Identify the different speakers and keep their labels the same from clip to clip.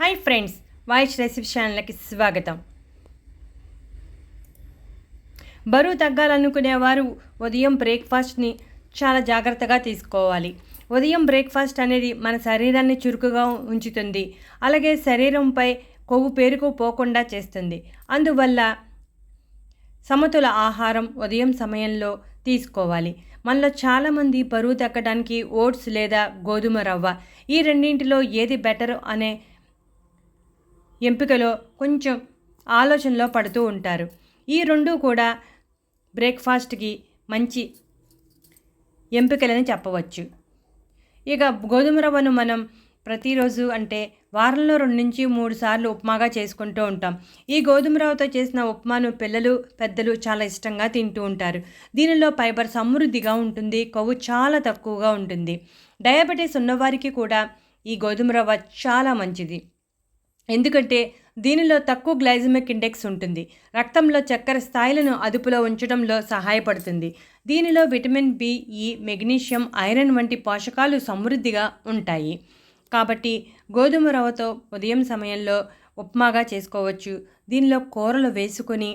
Speaker 1: Hi friends voice recipe ఛానల్కి స్వాగతం. బరువు తగ్గాలనుకునేవారు ఉదయం బ్రేక్ఫాస్ట్ని చాలా జాగ్రత్తగా తీసుకోవాలి. ఉదయం బ్రేక్ఫాస్ట్ అనేది మన శరీరాన్ని చురుకుగా ఉంచుతుంది. అలాగే శరీరంపై కొవ్వు పేరుకుపోకుండా చేస్తుంది. అందువల్ల సమతుల ఆహారం ఉదయం సమయంలో తీసుకోవాలి. మనలో చాలామంది బరువు తగ్గడానికి ఓట్స్ లేదా గోధుమ రవ్వ ఈ రెండింటిలో ఏది బెటర్ అనే ఎంపికలో కొంచెం ఆలోచనలో పడుతూ ఉంటారు. ఈ రెండు కూడా బ్రేక్ఫాస్ట్కి మంచి ఎంపికలని చెప్పవచ్చు. ఇక గోధుమ రవ్వను మనం ప్రతిరోజు అంటే వారంలో రెండు నుంచి మూడు సార్లు ఉప్మాగా చేసుకుంటూ ఉంటాం. ఈ గోధుమ రవ్వతో చేసిన ఉప్మాను పిల్లలు పెద్దలు చాలా ఇష్టంగా తింటూ ఉంటారు. దీనిలో ఫైబర్ సమృద్ధిగా ఉంటుంది కొవ్వు చాలా తక్కువగా ఉంటుంది. డయాబెటీస్ ఉన్నవారికి కూడా ఈ గోధుమ రవ్వ చాలా మంచిది. ఎందుకంటే దీనిలో తక్కువ గ్లైజమిక్ ఇండెక్స్ ఉంటుంది. రక్తంలో చక్కెర స్థాయిలను అదుపులో ఉంచడంలో సహాయపడుతుంది. దీనిలో vitamin B E magnesium iron వంటి పోషకాలు సమృద్ధిగా ఉంటాయి. కాబట్టి గోధుమ రవ్వతో ఉదయం సమయంలో ఉప్మాగా చేసుకోవచ్చు. దీనిలో కూరలు వేసుకొని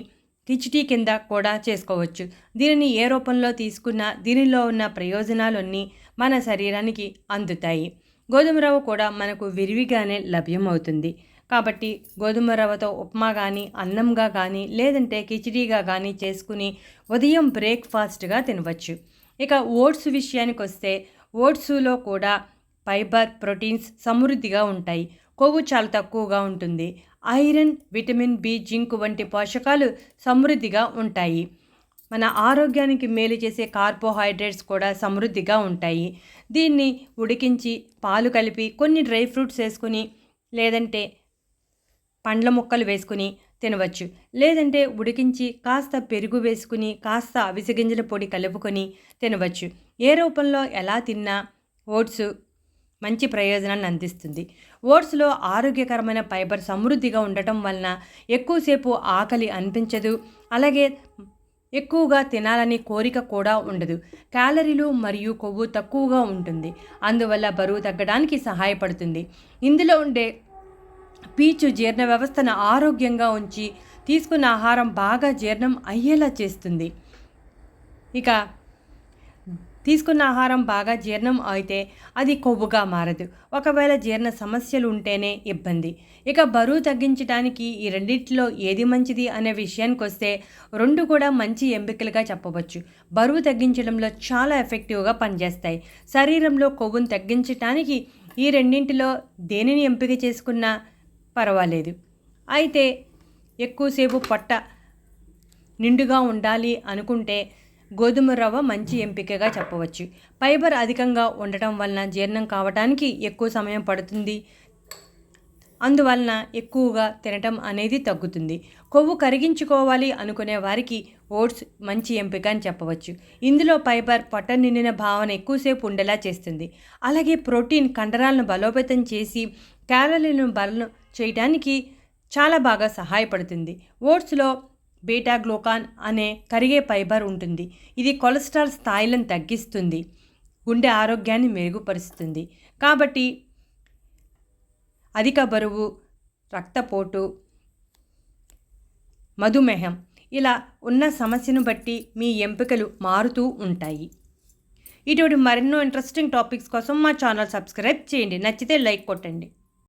Speaker 1: కిచిటీ కింద కూడా చేసుకోవచ్చు. దీనిని ఏ రూపంలో తీసుకున్నా దీనిలో ఉన్న ప్రయోజనాలన్నీ మన శరీరానికి అందుతాయి. గోధుమ రవ్వ కూడా మనకు విరివిగానే లభ్యమవుతుంది. కాబట్టి గోధుమ రవ్వతో ఉప్మా కానీ అన్నంగా కానీ లేదంటే కిచిడీగా కానీ చేసుకుని ఉదయం బ్రేక్ఫాస్ట్గా తినవచ్చు. ఇక ఓట్స్ విషయానికి వస్తే ఓట్స్లో కూడా ఫైబర్ ప్రోటీన్స్ సమృద్ధిగా ఉంటాయి. కొవ్వు చాలా తక్కువగా ఉంటుంది. ఐరన్ విటమిన్ బి జింక్ వంటి పోషకాలు సమృద్ధిగా ఉంటాయి. మన ఆరోగ్యానికి మేలు చేసే కార్బోహైడ్రేట్స్ కూడా సమృద్ధిగా ఉంటాయి. దీన్ని ఉడికించి పాలు కలిపి కొన్ని డ్రై ఫ్రూట్స్ వేసుకుని లేదంటే పండ్ల ముక్కలు వేసుకుని తినవచ్చు. లేదంటే ఉడికించి కాస్త పెరుగు వేసుకుని కాస్త అవిసె గింజల పొడి కలుపుకొని తినవచ్చు. ఏ రూపంలో ఎలా తిన్నా ఓట్స్ మంచి ప్రయోజనాన్ని అందిస్తుంది. ఓట్స్లో ఆరోగ్యకరమైన ఫైబర్ సమృద్ధిగా ఉండటం వలన ఎక్కువసేపు ఆకలి అనిపించదు. అలాగే ఎక్కువగా తినాలని కోరిక కూడా ఉండదు. క్యాలరీలు మరియు కొవ్వు తక్కువగా ఉంటుంది. అందువల్ల బరువు తగ్గడానికి సహాయపడుతుంది. ఇందులో ఉండే పీచు జీర్ణ వ్యవస్థను ఆరోగ్యంగా ఉంచి తీసుకున్న ఆహారం బాగా జీర్ణం అయ్యేలా చేస్తుంది. ఇక తీసుకున్న ఆహారం బాగా జీర్ణం అయితే అది కొవ్వుగా మారదు. ఒకవేళ జీర్ణ సమస్యలు ఉంటేనే ఇబ్బంది. ఇక బరువు తగ్గించడానికి ఈ రెండింటిలో ఏది మంచిది అనే విషయానికి వస్తే రెండు కూడా మంచి ఎంపికలుగా చెప్పవచ్చు. బరువు తగ్గించడంలో చాలా ఎఫెక్టివ్గా పనిచేస్తాయి. శరీరంలో కొవ్వును తగ్గించడానికి ఈ రెండింటిలో దేనిని ఎంపిక చేసుకున్నా పర్వాలేదు. అయితే ఎక్కువసేపు పొట్ట నిండుగా ఉండాలి అనుకుంటే గోధుమ రవ్వ మంచి ఎంపికగా చెప్పవచ్చు. ఫైబర్ అధికంగా ఉండటం వలన జీర్ణం కావడానికి ఎక్కువ సమయం పడుతుంది. అందువలన ఎక్కువగా తినటం అనేది తగ్గుతుంది. కొవ్వు కరిగించుకోవాలి అనుకునే వారికి ఓట్స్ మంచి ఎంపిక అని చెప్పవచ్చు. ఇందులో ఫైబర్ పొట్ట నిండిన భావన ఎక్కువసేపు ఉండేలా చేస్తుంది. అలాగే ప్రోటీన్ కండరాలను బలోపేతం చేసి క్యాలరీలను బలం చేయడానికి చాలా బాగా సహాయపడుతుంది. ఓట్స్లో బీటా గ్లూకాన్ అనే కరిగే ఫైబర్ ఉంటుంది. ఇది కొలెస్ట్రాల్ స్థాయిలను తగ్గిస్తుంది. గుండె ఆరోగ్యాన్ని మెరుగుపరుస్తుంది. కాబట్టి అధిక బరువు రక్తపోటు మధుమేహం ఇలా ఉన్న సమస్యను బట్టి మీ ఎంపికలు మారుతూ ఉంటాయి. ఇటువంటి మరెన్నో ఇంట్రెస్టింగ్ టాపిక్స్ కోసం మా ఛానల్ సబ్స్క్రైబ్ చేయండి. నచ్చితే లైక్ కొట్టండి.